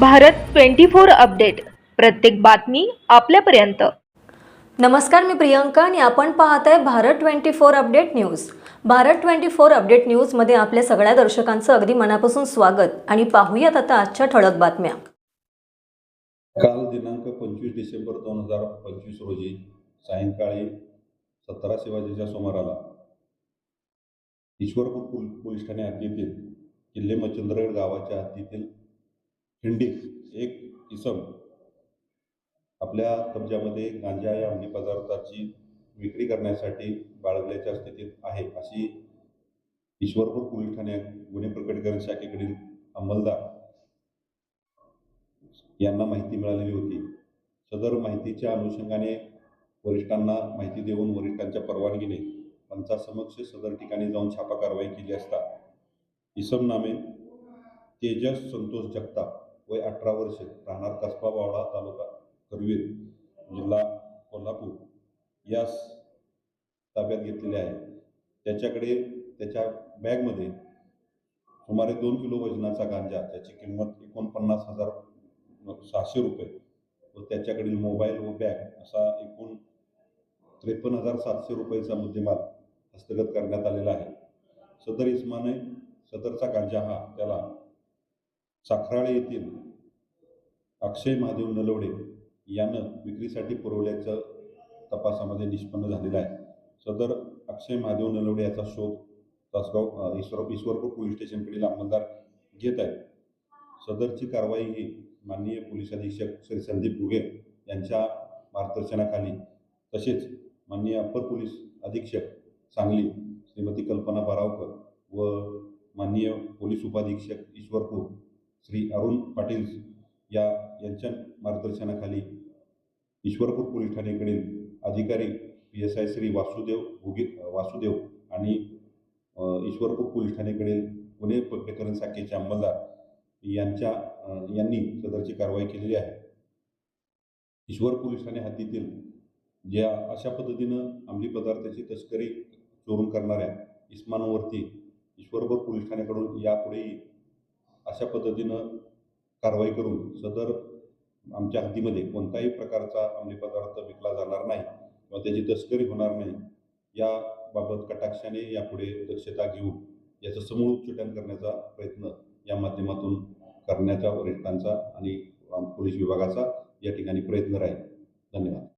Bharat twenty four update. प्रत्येक बातमी आपल्यापर्यंत. नमस्कार मी प्रियंका आणि आपण पाहत आहे Bharat twenty four update news. Bharat twenty four update न्यूजमध्ये आपल्या सगळ्या दर्शकांचं अगदी मनापासून स्वागत आणि पाहूयात आता आजच्या ठळक बातम्या. काल दिनांक पंचवीस डिसेंबर दोन हजार पंचवीस रोजी सायंकाळी सतराशे वाजेच्या सुमाराला ईश्वरपूर पोल पोलीस ठाणे हद्दीतील किल्ले मच्छिंद्रगड गावाच्या हद्दीतील खिंडीत एक इसम. आपल्या कब्जामध्ये गांजा या अंमली पदार्थाची विक्री करण्यासाठी बाळगल्याच्या स्थितीत आहे अशी ईश्वरपूर पोलीस ठाणे गुन्हे प्रकटीकरण शाखेकडील अंमलदार यांना माहिती मिळालेली होती. सदर माहितीच्या अनुषंगाने वरिष्ठांना माहिती देऊन वरिष्ठांच्या परवानगीने पंचासमक्ष सदर ठिकाणी जाऊन छापा कारवाई केली असता इसम नामे तेजस संतोष जगताप वय अठरा वर्ष राहणार कसबा बावडा तालुका करवीर जिल्हा कोल्हापूर. यास ताब्यात घेतलेले आहे. त्याच्याकडे त्याच्या बॅगमध्ये सुमारे दोन किलो वजनाचा गांजा त्याची किंमत एकोणपन्नास हजार सहाशे रुपये व त्याच्याकडील मोबाईल व बॅग असा एकूण त्रेपन्न हजार सातशे रुपयेचा मुद्देमाल हस्तगत करण्यात आलेला आहे. सदर इस्माने सदरचा गांजा हा त्याला साखराळे येथील अक्षय महादेव नलवडे यानं विक्रीसाठी पुरवल्याचं तपासामध्ये निष्पन्न झालेलं आहे. सदर अक्षय महादेव नलवडे याचा शोध तासगाव ईश्वर ईश्वरपूर पोलीस स्टेशनकडील अंमलदार घेत आहेत. सदरची कारवाई ही माननीय पोलीस अधीक्षक श्री संदीप गुगे यांच्या मार्गदर्शनाखाली तसेच माननीय अप्पर पोलीस अधीक्षक सांगली श्रीमती कल्पना बारावकर व माननीय पोलीस उपाधीक्षक ईश्वरपूर श्री अरुण पाटील या यांच्या मार्गदर्शनाखाली ईश्वरपूर पोलीस ठाणेकडील अधिकारी P S I Shri Vasudev Guge Vasudev आणि ईश्वरपूर पोलीस ठाणेकडील गुन्हे प्रकरण शाखेचे अंमलदार यांच्या यांनी सदरची कारवाई केलेली आहे. ईश्वर पोलीस ठाणे हद्दीतील ज्या अशा पद्धतीनं अंमली पदार्थाची तस्करी चोरून करणाऱ्या इस्मानवरती ईश्वरपूर पोलीस ठाण्याकडून यापुढेही अशा पद्धतीनं कारवाई करून सदर आमच्या हद्दीमध्ये कोणताही प्रकारचा अंमली पदार्थ विकला जाणार नाही किंवा त्याची तस्करी होणार नाही याबाबत कटाक्षाने यापुढे दक्षता घेऊन याचं समूळ उच्चाटन करण्याचा प्रयत्न या माध्यमातून करण्याचा वरिष्ठांचा आणि पोलीस विभागाचा या ठिकाणी प्रयत्न राहील. धन्यवाद.